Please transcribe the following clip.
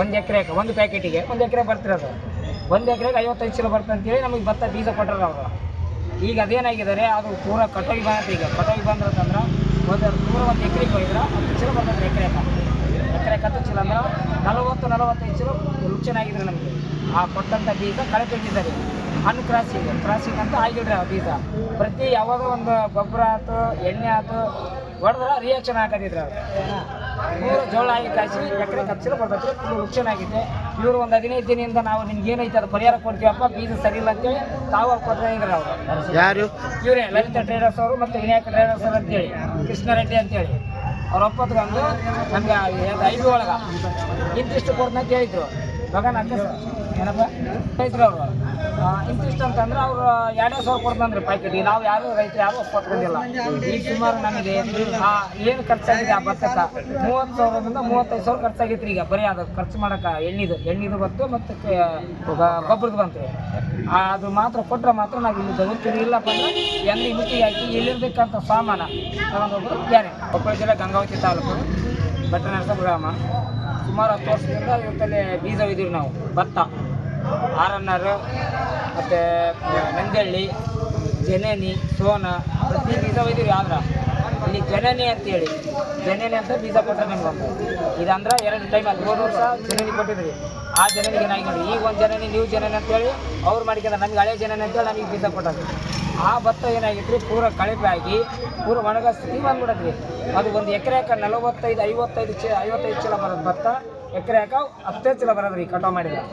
ಒಂದು ಎಕರೆಗೆ, ಒಂದು ಪ್ಯಾಕೆಟಿಗೆ, ಒಂದು ಎಕರೆ ಬರ್ತಿರೋದು ಒಂದು ಎಕರೆಗೆ ಐವತ್ತೈದು ಚೀಲ ಬರ್ತದೆ ಅಂತೇಳಿ ನಮಗೆ ಭತ್ತ ಬೀಜ ಕೊಟ್ಟರು ಅವರು. ಈಗ ಅದೇನಾಗಿದ್ದಾರೆ, ಅದು ಪೂರ ಕಟಾವಿ ಬಂದೈತೆ ಈಗ ಕಟಾವಿ ಬಂದ್ರಂದ್ರೆ ಒಂದು ನೂರ ಒಂದು ಎಕರೆಗೆ ಹೋಗಿದ್ರೆ ಹತ್ತು ಚೀಲ ಬರ್ತದೆ ಎಕರೆಗೆ ಎಕರೆ ಹತ್ತು ಚೀಲ ಅಂದ್ರೆ ನಲವತ್ತು, ನಲವತ್ತೈದು ಚೀಲ ರುಚಿನಾಗಿದ್ರೆ ನಮಗೆ. ಆ ಕೊಟ್ಟಂಥ ಬೀಜ ಕಳೆ ತೆಗಿದ್ದಾರೆ ಹಣ್ಣು ಕ್ರಾಸಿಂಗ್ ಕ್ರಾಸಿಂಗ್ ಅಂತ ಆಗಿಲ್ರಿ ಆ ಬೀಜ. ಪ್ರತಿ ಯಾವಾಗ ಒಂದು ಗೊಬ್ಬರ ಆಯ್ತು ಎಣ್ಣೆ ಆಯ್ತು ಹೊಡೆದ್ರೆ ರಿಯಾಕ್ಷನ್ ಹಾಕೋದಿದ್ರು ಮೂರು ಜೋಳ ಆಗಿ ಕಾಯಿಸಿ ಎಕರೆ ಕಚ್ಚಲು ಬರ್ತೈತೆ ತುಂಬ ಚೆನ್ನಾಗಿದೆ ಇವರು ಒಂದು ಹದಿನೈದು ದಿನದಿಂದ ನಾವು ನಿಮ್ಗೆ ಏನೈತೆ ಅದು ಪರಿಹಾರ ಕೊಡ್ತೀವಪ್ಪ ಬೀಜ ಸರಿ ಇಲ್ಲ ಅಂತೇಳಿ ತಾವು ಕೊಟ್ಟರೆ ಇದ್ರು ಅವರು. ಯಾರು? ಇವರೇ ಲಲಿತ ಟ್ರೇಡರ್ಸ್ ಅವರು ಮತ್ತು ವಿನಾಯಕ ಟ್ರೇಡರ್ಸ್ ಅವರು ಅಂತೇಳಿ ಕೃಷ್ಣರೆಡ್ಡಿ ಅಂತೇಳಿ. ಅವ್ರ ಒಪ್ಪತ್ಕೊಂಡು ನಮ್ಗೆ ಐದು ಒಳಗೆ. ಇಂತಿಷ್ಟು ಕೊಡ್ತಂತ ಹೇಳಿದ್ರು. ಇವಾಗ ನಂಗೆ ಏನಪ್ಪ? ರೈತರು ಅವರು. ಇಂತಿಷ್ಟು ಅಂತಂದ್ರೆ ಅವರು ಎರಡೇ ಸಾವಿರ ಕೊಡ್ತಂದ್ರೆ ಪ್ಯಾಕೆಟ್ ನಾವು ಯಾರು ರೈತರು ಯಾರು ಒಪ್ಪತ್ಕೊಂಡಿಲ್ಲ ಈ ಸುಮಾರು ನಮಗೆ ಏನು ಖರ್ಚಾಗಿದೆ ಆ ಭತ್ತಕ್ಕೆ? ಮೂವತ್ತು ಸಾವಿರದಿಂದ ಮೂವತ್ತೈದು ಸಾವಿರ ಖರ್ಚಾಗಿತ್ತು ಈಗ. ಬರೀ ಅದು ಖರ್ಚು ಮಾಡೋಕೆ ಎಣ್ಣಿದು. ಎಣ್ಣಿದು ಬಂತು ಮತ್ತು ಗೊಬ್ಬರದ್ದು ಬಂತು. ಅದು ಮಾತ್ರ ಕೊಟ್ಟರೆ ಮಾತ್ರ ನಾವು ಇಲ್ಲಿ ತಗೋತೀವಿ ಇಲ್ಲಪ್ಪ ಅಂದ್ರೆ ಎಲ್ಲಿ ಮಿಟ್ಟಿಗೆ ಹಾಕಿ ಇಲ್ಲಿರ್ಬೇಕಂತ ಸಾಮಾನ ತಗೊಂಡೋಗೋದು ಬೇರೆ ಕೊಪ್ಪಳ ಜಿಲ್ಲೆ ಗಂಗಾವತಿ ತಾಲೂಕು. ಬೆಟ್ಟನರಸ ಗ್ರಾಮ. ಸುಮಾರು ಹತ್ತು ವರ್ಷದಿಂದ ಇವತ್ತಲ್ಲಿ ಬೀಜ ಒಯ್ದೀವಿ ನಾವು, ಭತ್ತ. ಆರ್ ಎನ್ ಆರ್ ಮತ್ತು ನಂಜಳ್ಳಿ ಜನನಿ, ಸೋನ, ಪ್ರತಿ ಬೀಜ ಒಯ್ದೀವಿ ಆದ್ರೆ. ಇಲ್ಲಿ ಜನನಿ ಅಂತೇಳಿ. ಜನನಿ ಅಂತ ಬೀಜ ಕೊಟ್ಟರೆ ನಮ್ಗೆ ಇದಂದ್ರೆ ಎರಡು ಟೈಮ್ ಅಲ್ಲಿ ಹೋದ ವರ್ಷ ಜನನಿ ಕೊಟ್ಟಿದ್ರಿ ಆ ಜನನಿಗೆ ಏನಾಗಿ ನೋಡಿ, ಈಗ ಒಂದು ಜನನಿ, ನೀವು ಜನನಿ ಅಂತೇಳಿ, ಅವ್ರು ಮಾಡಿಕೊಂಡ ನಮ್ಗೆ ಹಳೆ ಜನನಿ ಅಂತೇಳಿ ನಮಗೆ ಬೀಜ ಕೊಟ್ಟದ್ರಿ ಆ ಭತ್ತ ಏನಾಗಿತ್ತು ರೀ ಪೂರ ಕಳಪೆ ಆಗಿ, ಪೂರ ಒಣಗ ಸ್ಥಿತಿ ಬಂದ್ಬಿಡತ್ರಿ ಅದು ಒಂದು ಎಕರೆಕ ನಲವತ್ತೈದು, ಐವತ್ತೈದು ಚ, ಐವತ್ತೈದು ಚೀಲ ಬರೋದು ಭತ್ತ, ಎಕರೆಕ ಹತ್ತೈದು ಚೀಲ ಬರೋದ್ರಿ ಕಟಾವು ಮಾಡಿದ್ರೆ.